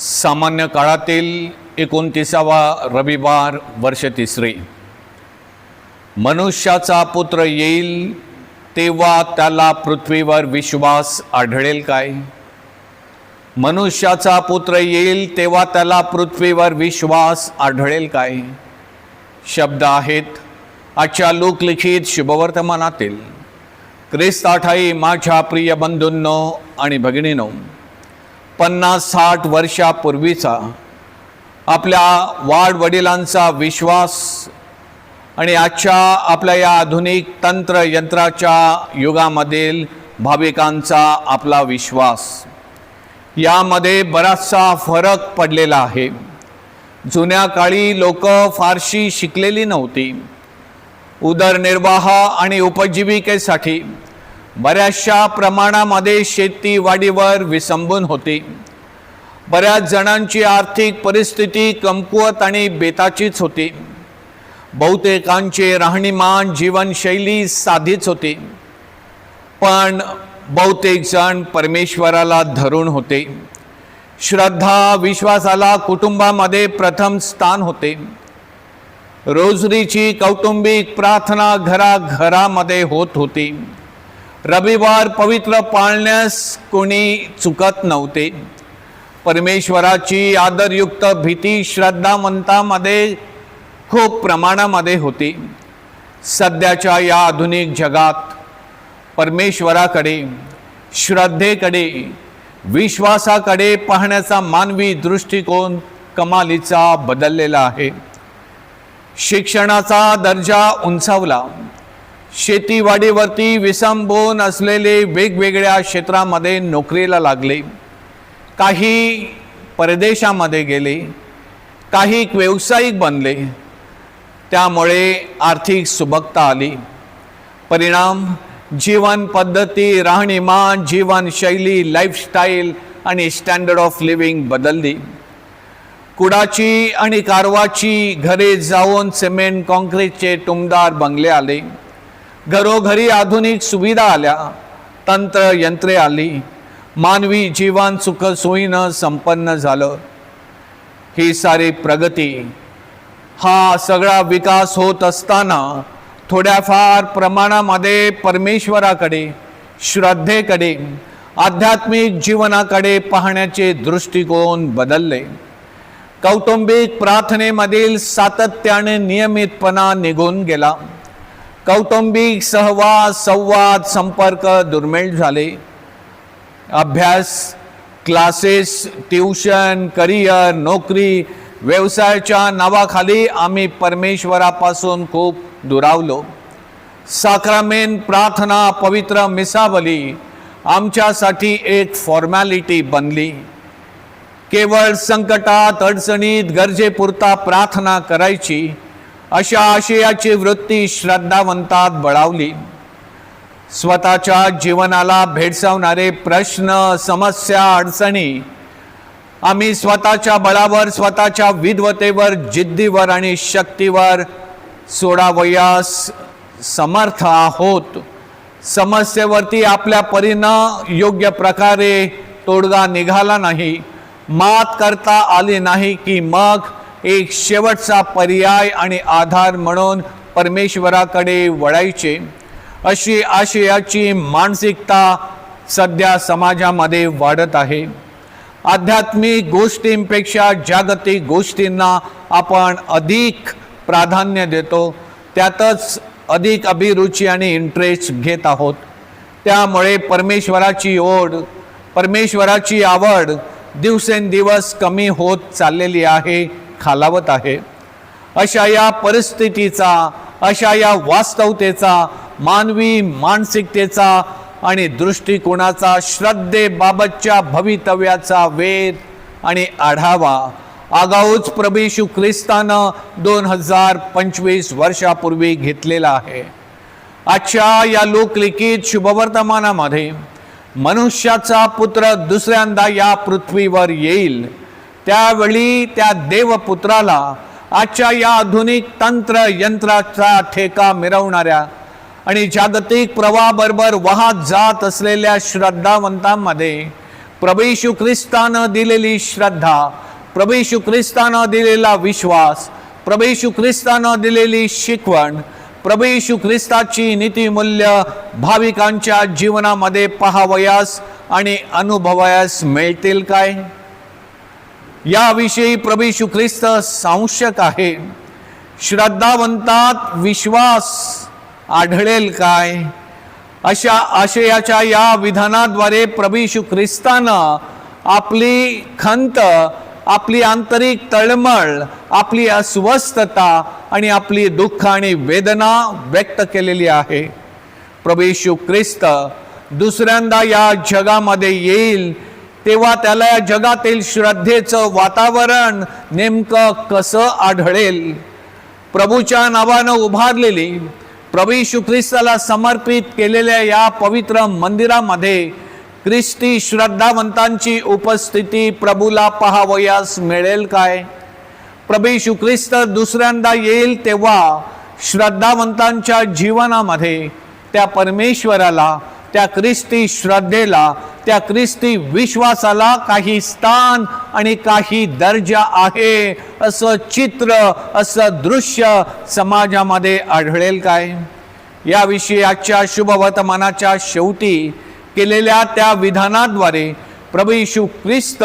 सामान्य काळातील एकोणतीसावा रविवार वर्ष तिसरे. मनुष्याचा पुत्र येईल तेव्हा त्याला पृथ्वीवर विश्वास आढळेल काय? मनुष्याचा पुत्र येईल तेव्हा त्याला पृथ्वीवर विश्वास आढळेल काय? शब्द आहेत आजच्या लोकलिखित शुभवर्तमानातील. क्रिस्ताठाई माझ्या प्रिय बंधूंनो आणि भगिनीनो पन्नास साठ वर्षापूर्वीचा आपल्या वाडवडिलांचा विश्वास आणि आजच्या आपल्या या आधुनिक तंत्र यंत्राच्या युगामधील भाविकांचा आपला विश्वास. यामध्ये बराचसा फरक पडलेला आहे. जुन्या काळी लोक फारशी शिकलेली नव्हती. उदरनिर्वाह आणि उपजीविकेसाठी बऱ्याचशा प्रमाणामध्ये शेतीवाडीवर विसंबून होती. बऱ्याच जणांची आर्थिक परिस्थिती कमकुवत आणि बेताचीच होती. बहुतेकांचे राहणीमान जीवनशैली साधीच होती. पण बहुतेक जण परमेश्वराला धरून होते. श्रद्धा विश्वासाला कुटुंबामध्ये प्रथम स्थान होते. रोजरीची कौटुंबिक प्रार्थना घराघरामध्ये होत होती. रविवार पवित्र पाळण्यास कोणी चुकत नव्हते. परमेश्वराची आदरयुक्त भीती श्रद्धावंतामध्ये खूप प्रमाणामध्ये होती. सध्याच्या या आधुनिक जगात परमेश्वराकडे श्रद्धेकडे विश्वासाकडे पाहण्याचा मानवी दृष्टिकोन कमालीचा बदललेला आहे. शिक्षणाचा दर्जा उंचावला. शेतीवाडीवरती विसंबून असलेले वेगवेगळ्या क्षेत्रामध्ये नोकरीला लागले. काही परदेशामध्ये गेले काही व्यावसायिक बनले. त्यामुळे आर्थिक सुबकता आली. परिणाम जीवन पद्धती राहणीमान जीवनशैली लाईफस्टाईल आणि स्टँडर्ड ऑफ लिव्हिंग बदलली. कुडाची आणि कारवाची घरे जाऊन सिमेंट काँक्रीटचे टुमदार बंगले आले. घरोघरी आधुनिक सुविधा आल्या. तंत्र यंत्रे आली. मानवी जीवन सुखसोयीनं संपन्न झालं. ही सारी प्रगती हा सगळा विकास होत असताना थोड्याफार प्रमाणामध्ये परमेश्वराकडे श्रद्धेकडे आध्यात्मिक जीवनाकडे पाहण्याचे दृष्टिकोन बदलले. कौटुंबिक प्रार्थनेमधील सातत्याने नियमितपणा निघून गेला. कौटुंबिक सहवाद संवाद संपर्क दुर्मिळ झाले. अभ्यास क्लासेस ट्युशन करिअर नोकरी व्यवसायाच्या नावाखाली आम्ही परमेश्वरापासून खूप दुरावलो. साक्रामेन प्रार्थना पवित्र मिसावली आमच्यासाठी एक फॉर्मॅलिटी बनली. केवळ संकटात अडचणीत गरजेपुरता प्रार्थना करायची अशा आशयाची वृत्ती श्रद्धावंतात बळावली. स्वतःच्या जीवनाला भेडसावणारे प्रश्न समस्या अडचणी आम्ही स्वतःच्या बळावर स्वतःच्या विद्वतेवर जिद्दीवर आणि शक्तीवर सोडावयास समर्थ आहोत. समस्येवरती आपल्या परीनं योग्य प्रकारे तोडगा निघाला नाही. मात करता आली नाही की मग एक शेवटचा पर्याय आणि आधार म्हणून परमेश्वराकडे वळायचे. अशी आशयाची मानसिकता सध्या समाजामध्ये वाढत आहे. आध्यात्मिक गोष्टींपेक्षा जागतिक गोष्टींना आपण अधिक प्राधान्य देतो. त्यातच अधिक अभिरुची आणि इंटरेस्ट घेत आहोत. त्यामुळे परमेश्वराची ओढ परमेश्वराची आवड दिवसेंदिवस कमी होत चाललेली आहे. खालावत आहे. अशा या परिस्थितीचा अशा या वास्तवतेचा मानवी मानसिकतेचा आणि दृष्टिकोनाचा श्रद्धेबाबतच्या भवितव्याचा वेध आणि आढावा आगाऊच प्रभेशू ख्रिस्तानं दोन हजार पंचवीस वर्षापूर्वी घेतलेला आहे. आजच्या या लोकलिखित शुभवर्तमानामध्ये मनुष्याचा पुत्र दुसऱ्यांदा या पृथ्वीवर येईल. त्यावेळी त्या देवपुत्राला आजच्या या आधुनिक तंत्र यंत्राचा ठेका मिरवणाऱ्या आणि जागतिक प्रवाहाबरोबर वाहत जात असलेल्या श्रद्धावंतांमध्ये प्रभू ख्रिस्तानं दिलेली श्रद्धा प्रभू ख्रिस्तानं दिलेला विश्वास प्रभू ख्रिस्तानं दिलेली शिकवण प्रभू ख्रिस्ताची नीतिमूल्य भाविकांच्या जीवनामध्ये पाहावयास आणि अनुभवायास मिळतील काय? याविषयी प्रभू ख्रिस्त सांशक आहे श्रद्धावंतात विश्वास आढळेल काय? अशा आशयाच्या या विधानाद्वारे प्रभू ख्रिस्तानं आपली खंत आपली आंतरिक तळमळ आपली अस्वस्थता आणि आपली दुःख आणि वेदना व्यक्त केलेली आहे. प्रभू ख्रिस्त दुसऱ्यांदा या जगामध्ये येईल तेव्हा त्याला या जगातील श्रद्धेचं वातावरण नेमकं कसं आढळेल? प्रभूच्या नावानं उभारलेली प्रभू येशू ख्रिस्ताला समर्पित केलेल्या या पवित्र मंदिरामध्ये ख्रिस्ती श्रद्धावंतांची उपस्थिती प्रभूला पाहावयास मिळेल काय? प्रभू येशू ख्रिस्त दुसऱ्यांदा येईल तेव्हा श्रद्धावंतांच्या जीवनामध्ये त्या परमेश्वराला त्या ख्रिस्ती श्रद्धेला त्या ख्रिस्ती विश्वासाला काही स्थान आणि काही दर्जा आहे. असं चित्र असं दृश्य समाजामध्ये आढळेल काय? याविषयी आजच्या शुभवर्तमानाच्या शेवटी केलेल्या त्या विधानाद्वारे प्रभू यशू ख्रिस्त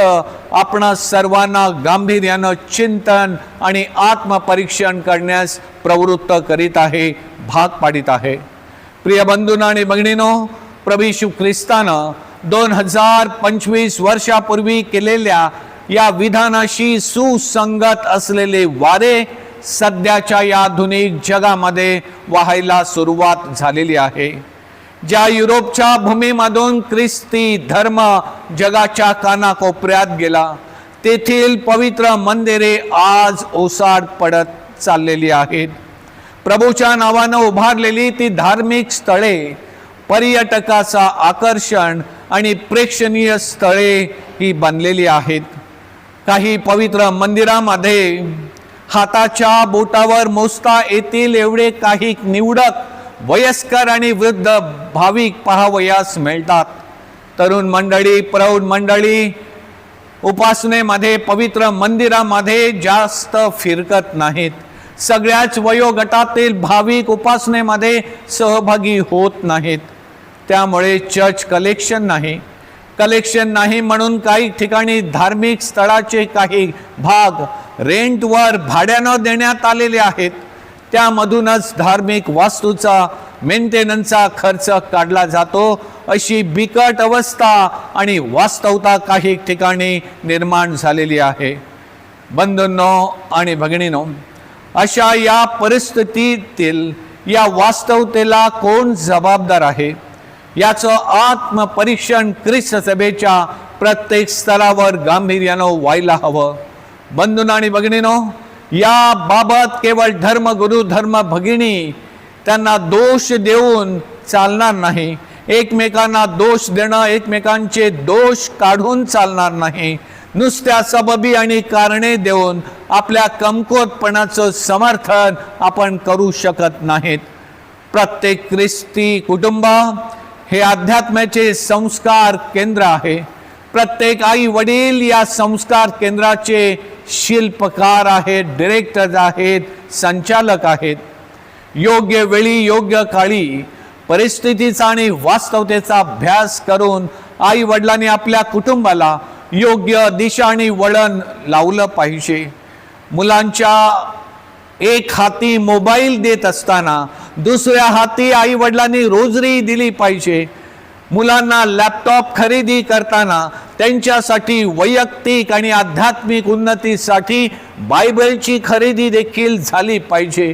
आपण सर्वांना गांभीर्यानं चिंतन आणि आत्मपरीक्षण करण्यास प्रवृत्त करीत आहे भाग पाडित आहे. प्रिय बंधून आणि भगिनीनो प्रभू ख्रिस्तानं दोन हजार पंचवीस वर्षापूर्वी केलेल्या या विधानाशी सुसंगत असलेले वारे सध्याच्या या आधुनिक जगामध्ये वाहायला सुरुवात झालेली आहे. ज्या युरोपच्या भूमीमधून ख्रिस्ती धर्म जगाच्या कानाकोपऱ्यात गेला तेथील पवित्र मंदिरे आज ओसाड पडत चाललेली आहेत. प्रभूच्या नावानं उभारलेली ती धार्मिक स्थळे पर्यटकाचा आकर्षण आणि प्रेक्षणीय स्थळे ही बनलेली आहेत. काही पवित्र मंदिरामध्ये हाताच्या बोटावर मोजता येतील एवढे काही निवडक वयस्कर आणि वृद्ध भाविक पहावयास मिळतात. तरुण मंडळी प्रौढ मंडळी उपासनेमध्ये पवित्र मंदिरामध्ये जास्त फिरकत नाहीत. सगळ्याच वयोगटातील भाविक उपासनेमध्ये सहभागी होत नाहीत. त्यामुळे चर्च कलेक्शन नाही. कलेक्शन नाही म्हणून काही ठिकाणी धार्मिक स्थळाचे काही भाग रेंटवर भाड्यानं देण्यात आलेले आहेत. त्यामधूनच धार्मिक वास्तूचा मेंटेनन्सचा खर्च काढला जातो. अशी बिकट अवस्था आणि वास्तवता काही ठिकाणी निर्माण झालेली आहे. बंधूंनो आणि भगिनीनो अशा या परिस्थितीतील या वास्तवतेला कोण जबाबदार आहे? याचं आत्मपरीक्षण ख्रिस्त सभेच्या प्रत्येक स्तरावर गांभीर्यानं व्हायला हवं. बंधून आणि भगिनीनो या बाबत केवळ धर्मगुरु धर्म भगिनी त्यांना दोष देऊन चालणार नाही. एकमेकांना दोष देणं एकमेकांचे दोष काढून चालणार नाही. नुसत्या सबबी आणि कारणे देऊन आपल्या कमकोतपणाचं समर्थन आपण करू शकत नाहीत. प्रत्येक ख्रिस्ती कुटुंब हे अध्यात्माचे संस्कार केंद्र आहे. प्रत्येक आई वडील या संस्कार केंद्राचे शिल्पकार आहेत डिरेक्टर आहेत संचालक आहेत. योग्य वेळी योग्य काळी परिस्थितीचा आणि वास्तवतेचा अभ्यास करून आई वडिलांनी आपल्या कुटुंबाला योग्य दिशा आणि वळण लावलं पाहिजे. मुलांच्या एक हाती मोबाईल देत असताना दुसऱ्या हाती आई वडिलांनी रोजरी दिली पाहिजे. मुलांना लॅपटॉप खरेदी करताना त्यांच्यासाठी वैयक्तिक आणि आध्यात्मिक उन्नतीसाठी बायबलची खरेदी देखील झाली पाहिजे.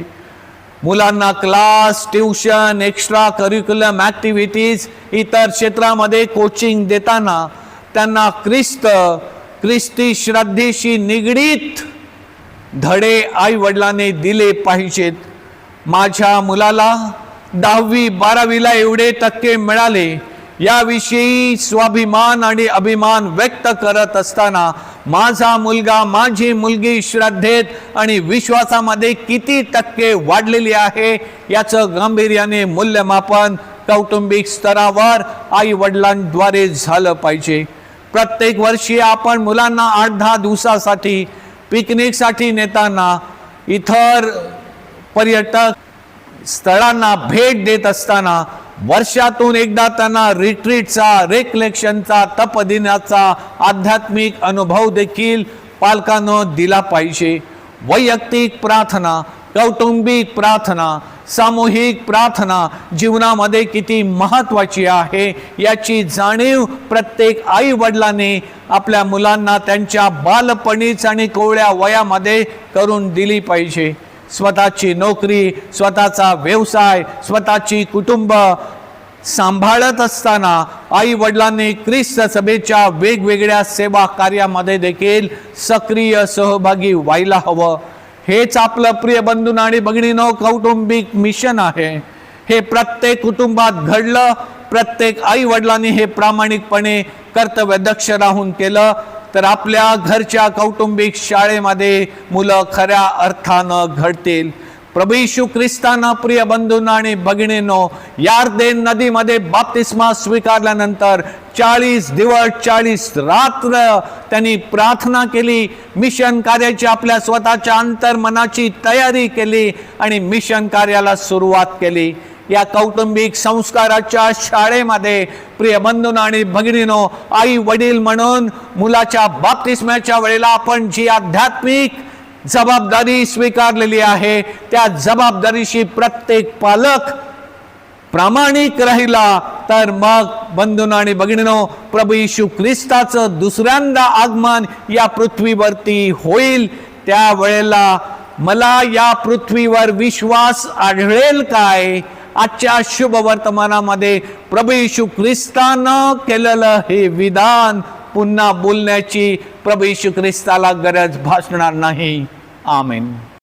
मुलांना class tuition extra curriculum activities इतर क्षेत्रामध्ये कोचिंग देताना त्यांना ख्रिस्त ख्रिस्ती श्रद्धेशी निगडीत धडे आई वडिलांनी दिले पाहिजेत. माझ्या मुलाला दहावी बारावीला एवढे टक्के मिळाले याविषयी स्वाभिमान आणि अभिमान व्यक्त करत असताना माझा मुलगा माझी मुलगी श्रद्धेत आणि विश्वासामध्ये किती टक्के वाढलेली आहे याचं गांभीर्याने मूल्यमापन कौटुंबिक स्तरावर आई वडिलांद्वारे झालं पाहिजे. प्रत्येक वर्षी आपण मुलांना आठ दहा दिवसासाठी पिकनिकसाठी नेताना इतर पर्यटक स्थळांना भेट देत असताना वर्षातून एकदा त्यांना रिट्रीटचा रेकलेक्शनचा तपदिनाचा आध्यात्मिक अनुभव देखील पालकानं दिला पाहिजे. वैयक्तिक प्रार्थना कौटुंबिक प्रार्थना सामूहिक प्रार्थना जीवनामध्ये किती महत्त्वाची आहे याची जाणीव प्रत्येक आई वडिलांनी आपल्या मुलांना त्यांच्या बालपणीच आणि कोवळ्या वयामध्ये करून दिली पाहिजे. स्वतःची नोकरी स्वतःचा व्यवसाय स्वतःची कुटुंब सांभाळत असताना आई वडिलांनी ख्रिस्त सभेच्या वेगवेगळ्या सेवा कार्यामध्ये देखील सक्रिय सहभागी व्हायला हवं. हेच आपलं प्रिय बंधून आणि भगिनीनो कौटुंबिक मिशन आहे. हे प्रत्येक कुटुंबात घडलं प्रत्येक आई वडिलांनी हे प्रामाणिकपणे कर्तव्य दक्ष राहून केलं तर आपल्या घरच्या कौटुंबिक शाळेमध्ये मुलं खऱ्या अर्थानं घडतील. प्रभू येशू ख्रिस्ताना प्रिय बंधूंना आणि भगिनीनो यार्देन नदीमध्ये बाप्तिस्मा स्वीकारल्यानंतर चाळीस दिवस चाळीस रात्र त्यांनी प्रार्थना केली. मिशन कार्याची आपल्या स्वतःच्या अंतर्मनाची तयारी केली आणि मिशन कार्याला सुरुवात केली. या कौटुंबिक संस्काराच्या शाळेमध्ये प्रिय बंधून आणि भगिनीनो आई वडील म्हणून मुलाच्या बाप्तिस्म्याच्या वेळेला आपण जी आध्यात्मिक जबाबदारी स्वीकारलेली आहे त्या जबाबदारीशी प्रत्येक पालक प्रामाणिक राहिला तर मग बंधून आणि भगिनीनो प्रभू यशू ख्रिस्ताचं दुसऱ्यांदा आगमन या पृथ्वीवरती होईल त्या वेळेला मला या पृथ्वीवर विश्वास आढळेल काय? आजच्या शुभ वर्तमानामध्ये प्रभू येशू ख्रिस्तानं केलेलं हे विधान पुन्हा बोलण्याची प्रभू येशू ख्रिस्ताला गरज भासणार नाही. आमेन.